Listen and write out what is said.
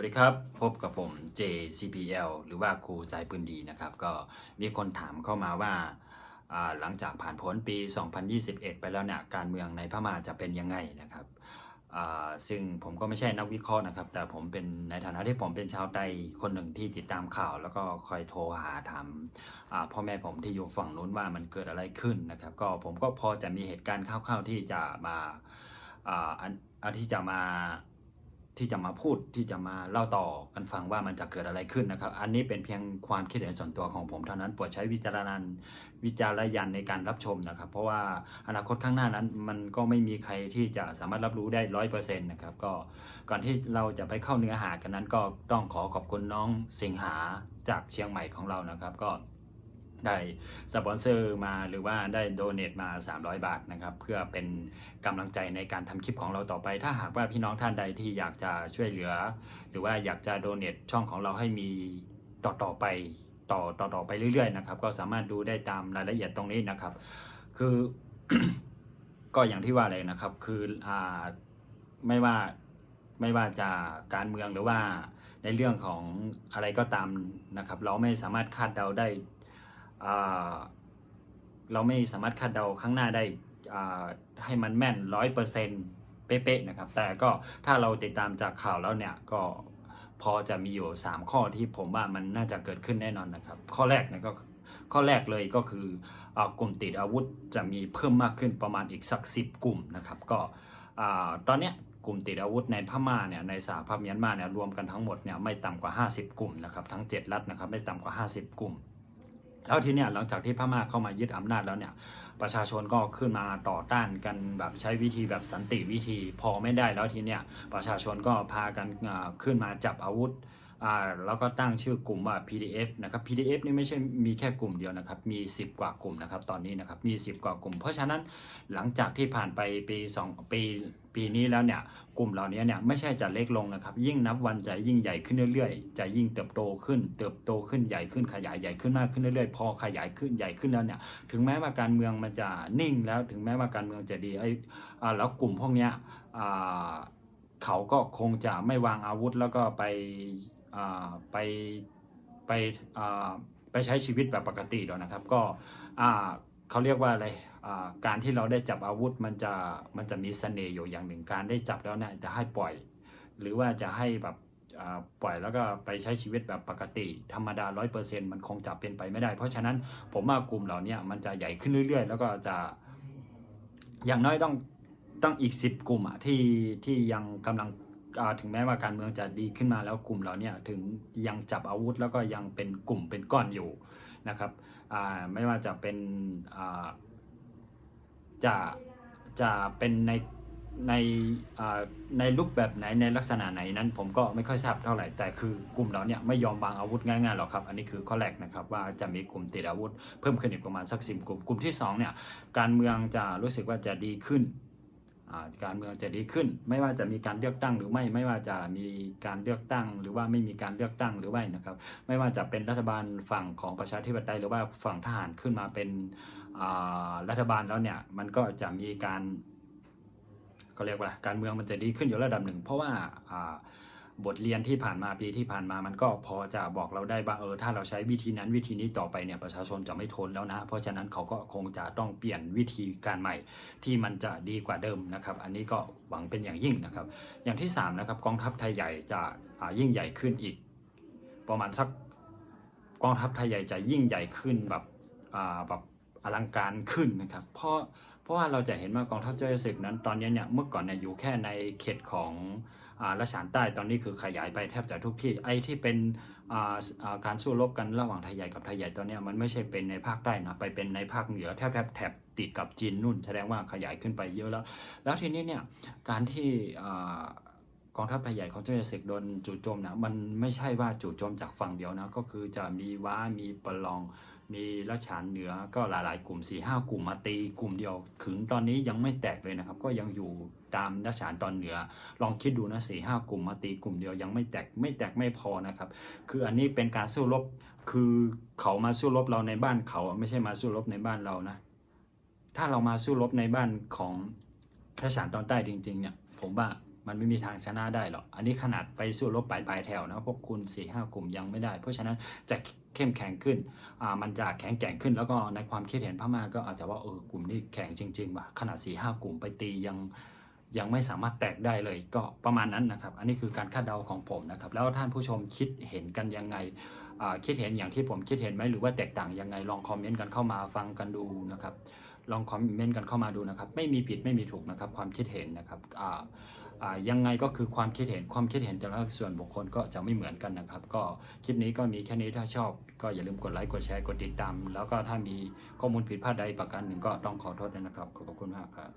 วัสดีครับ พบกับผม JCPL หรือว่าครูใจปืนดีนะครับ ก็มีคนถามเข้ามาว่าาหลังจากผ่านพ้นปี 2021 ไปแล้วเนี่ยการเมืองในพม่าจะเป็นยังไงนะครับ ซึ่งผมก็ไม่ใช่นักวิเคราะห์นะครับ แต่ผมเป็นในฐานะที่ผมเป็นชาวไต้คนหนึ่งที่ติดตามข่าว แล้วก็คอยโทรหาถามาพ่อแม่ผมที่อยู่ฝั่งนู้นว่ามันเกิดอะไรขึ้นนะครับ ก็ผมก็พอจะมีเหตุการณ์คร่าวๆที่จะมาอันที่จะมา ที่จะมาพูดที่จะมาเล่าต่อกันฟังว่ามันจะเกิดอะไรขึ้นนะครับ อันนี้เป็นเพียงความคิดเห็นส่วนตัวของผมเท่านั้นโปรดใช้วิจารณญาณวิจารณญาณในการรับชมนะครับ เพราะว่าอนาคตข้างหน้านั้นมันก็ไม่มีใครที่จะสามารถรับรู้ได้ร้อยเปอร์เซ็นต์นะครับก็ก่อนที่เราจะไปเข้าเนื้อหากันนั้นก็ต้องขอขอบคุณน้องสิงหาจากเชียงใหม่ของเรานะครับ ก็ ได้สปอนเซอร์มาหรือว่าได้โดเน a มา 300 บาทนะครับ เพื่อเป็นกำลังใจในการทำคลิปของเราต่อไป ถ้าหากว่าพี่น้องท่านใดที่อยากจะช่วยเหลือ หรือว่าอยากจะโดเน a ช่องของเราให้มีต่อต่อไปต่อต่อต่อไปเรื่อยๆนะครับ ก็สามารถดูได้ตามรายละเอียดตรงนี้นะครับ คือก็อย่างที่ว่าเลยนะครับ คืออ่าไม่ว่าไม่ว่าจะการเมืองหรือว่าในเรื่องของอะไรก็ตามนะครับ เราไม่สามารถคาดเดาได้ เราไม่สามารถคาดเดาข้างหน้าได้ให้มันแม่นร้อยเปอร์เซ็นต์เป๊ะๆนะครับ แต่ก็ถ้าเราติดตามจากข่าวแล้วเนี่ยก็พอจะมีอยู่ 3 ข้อที่ผมว่ามันน่าจะเกิดขึ้นแน่นอนนะครับ ข้อแรกเนี่ยก็ข้อแรกเลยก็คืออกลุ่มติดอาวุธจะมีเพิ่มมากขึ้นประมาณอีกสักสิบกลุ่มนะครับ ก็ตอนเนี้ยกลุ่มติดอาวุธในพม่าเนี่ยในสหภาพเมียนมาเนี่ยรวมกันทั้งหมดเนี่ยไม่ต่ำกว่า 50 กลุ่มนะครับทั้ง 7 รัฐนะครับไม่ต่ำกว่า 50 กลุ่ม แล้วทีเนี้ยหลังจากที่พม่าเข้ามายึดอำนาจแล้วเนี่ยประชาชนก็ขึ้นมาต่อต้านกันแบบใช้วิธีแบบสันติวิธีพอไม่ได้แล้วทีเนี้ยประชาชนก็พากันขึ้นมาจับอาวุธ อ่าแล้วก็ตั้งชื่อกลุ่มว่า PDF นะครับ PDF นี่ไม่ใช่มีแค่กลุ่มเดียวนะครับ มี 10 กว่ากลุ่มนะครับ ตอนนี้นะครับ มี 10 กว่ากลุ่ม เพราะฉะนั้นหลังจากที่ผ่านไปปี2ปีปีนี้แล้วเนี่ย กลุ่มเหล่านี้เนี่ยไม่ใช่จะเล็กลงนะครับ ยิ่งนับวันจะยิ่งใหญ่ขึ้นเรื่อยๆ จะยิ่งเติบโตขึ้น เติบโตขึ้นใหญ่ขึ้นขยายใหญ่ขึ้นมากขึ้นเรื่อยๆ พอขยายขึ้นใหญ่ขึ้นแล้วเนี่ย ถึงแม้ว่าการเมืองมันจะนิ่งแล้ว ถึงแม้ว่าการเมืองจะดีไอ้แล้วกลุ่มพวกเนี้ยเขาก็คงจะไม่วางอาวุธแล้วก็ไป ไปไปไปใช้ชีวิตแบบปกติแล้วนะครับ ก็เขาเรียกว่าอะไรการที่เราได้จับอาวุธมันจะมันจะมีเสน่ห์อยู่อย่างหนึ่งการได้จับแล้วเนี่ยจะให้ปล่อย หรือว่าจะให้แบบปล่อยแล้วก็ไปใช้ชีวิตแบบปกติ ธรรมดาร้อยเปอร์เซ็นต์มันคงจะเป็นไปไม่ได้ เพราะฉะนั้นผมว่ากลุ่มเหล่านี้มันจะใหญ่ขึ้นเรื่อย ๆ แล้วก็จะอย่างน้อยต้องต้องอีกสิบกลุ่มอะที่ที่ยังกำลัง ถึงแม้ว่าการเมืองจะดีขึ้นมาแล้วกลุ่มเราเนี่ยถึงยังจับอาวุธแล้วก็ยังเป็นกลุ่มเป็นก้อนอยู่นะครับไม่ว่าจะเป็นจะจะเป็นในในในรูปแบบไหนในลักษณะไหนนั้นผมก็ไม่ค่อยทราบเท่าไหร่แต่คือกลุ่มเราเนี่ยไม่ยอมวางอาวุธง่ายๆหรอกครับ อันนี้คือข้อแรกนะครับว่าจะมีกลุ่มติดอาวุธ เพิ่มขึ้นอีกประมาณสักสิบกลุ่มกลุ่มที่สองเนี่ยการเมืองจะรู้สึกว่าจะดีขึ้น การเมืองจะดีขึ้น ไม่ว่าจะมีการเลือกตั้งหรือไม่ไม่ว่าจะมีการเลือกตั้ง หรือว่าไม่มีการเลือกตั้งหรือไม่นะครับ ไม่ว่าจะเป็นรัฐบาลฝั่งของประชาธิปไตยหรือว่าฝั่งทหารขึ้นมาเป็นรัฐบาลแล้วเนี่ยมันก็จะมีการก็เรียกว่าการเมืองมันจะดีขึ้นอยู่ระดับหนึ่ง เพราะว่า บทเรียนที่ผ่านมาปีที่ผ่านมามันก็พอจะบอกเราได้ว่าเออถ้าเราใช้วิธีนั้นวิธีนี้ต่อไปเนี่ยประชาชนจะไม่ทนแล้วนะ เพราะฉะนั้นเขาก็คงจะต้องเปลี่ยนวิธีการใหม่ที่มันจะดีกว่าเดิมนะครับ อันนี้ก็หวังเป็นอย่างยิ่งนะครับ อย่างที่3นะครับกองทัพไทยใหญ่จะยิ่งใหญ่ขึ้นอีก ประมาณสักกองทัพไทยใหญ่จะยิ่งใหญ่ขึ้นแบบแบบ อลังการขึ้นนะครับ เพราะเพราะว่าเราจะเห็นว่ากองทัพเจ้าศึกนั้นตอนนี้เนี่ยเมื่อก่อนเนี่ยอยู่แค่ในเขตของอ่ารัชฉานใต้ตอนนี้คือขยายไปแทบจะทุกที่ไอ้ที่เป็นอ่าการสู้รบกันระหว่างไทยใหญ่กับไทยใหญ่ตอนนี้มันไม่ใช่เป็นในภาคใต้นะไปเป็นในภาคเหนือแทบแทบแถบติดกับจีนนู่น แสดงว่าขยายขึ้นไปเยอะแล้ว แล้วทีนี้เนี่ยการที่อ่ากองทัพไทยใหญ่ของเจ้าศึกโดนจู่โจมนะมันไม่ใช่ว่าจู่โจมจากฝั่งเดียวนะก็คือจะมีว้ามีประลอง มีรัชฉานเหนือก็หลาย ๆ กลุ่ม4ี่ห้ากลุ่มมาตีกลุ่มเดียวถึงตอนนี้ยังไม่แตกเลยนะครับ ก็ยังอยู่ตามรัชฉานตอนเหนือ ลองคิดดูนะสี่ห้ากลุ่มมาตีกลุ่มเดียวยังไม่แตกไม่แตกไม่พอนะครับ คืออันนี้เป็นการสู้รบคือเขามาสู้รบเราในบ้านเขาไม่ใช่มาสู้รบในบ้านเรานะ ถ้าเรามาสู้รบในบ้านของรัชฉานตอนใต้จริง ๆ เนี่ย ผมว่า มันไม่มีทางชนะได้หรอก อันนี้ขนาดไปสู้รบปลายปลายแถวนะพวกคุณ4ี่ห้ากลุ่มยังไม่ได้ เพราะฉะนั้นจะเข้มแข็งขึ้น อ่า มันจะแข็งแกร่งขึ้น แล้วก็ในความคิดเห็นพม่าก็อาจจะว่าเออกลุ่มนี้แข็งจริงๆว่ะ ขนาด4ี่ห้ากลุ่มไปตียังยังไม่สามารถแตกได้เลย ก็ประมาณนั้นนะครับ อันนี้คือการคาดเดาของผมนะครับ แล้วท่านผู้ชมคิดเห็นกันยังไงอ่าคิดเห็นอย่างที่ผมคิดเห็นไหมหรือว่าแตกต่างยังไงลองคอมเมนต์กันเข้ามาฟังกันดูนะครับลองคอมเมนต์กันเข้ามาดูนะครับ ไม่มีผิดไม่มีถูกนะครับ ความคิดเห็นนะครับ ยังไงก็คือความคิดเห็นความคิดเห็นแต่ละส่วนบุคคลก็จะไม่เหมือนกันนะครับ ก็คลิปนี้ก็มีแค่นี้ถ้าชอบ ก็อย่าลืมกดไลค์กดแชร์กดติดตาม แล้วก็ถ้ามีข้อมูลผิดพลาดใดประการหนึ่งก็ต้องขอโทษด้วยนะครับขอบคุณมากครับ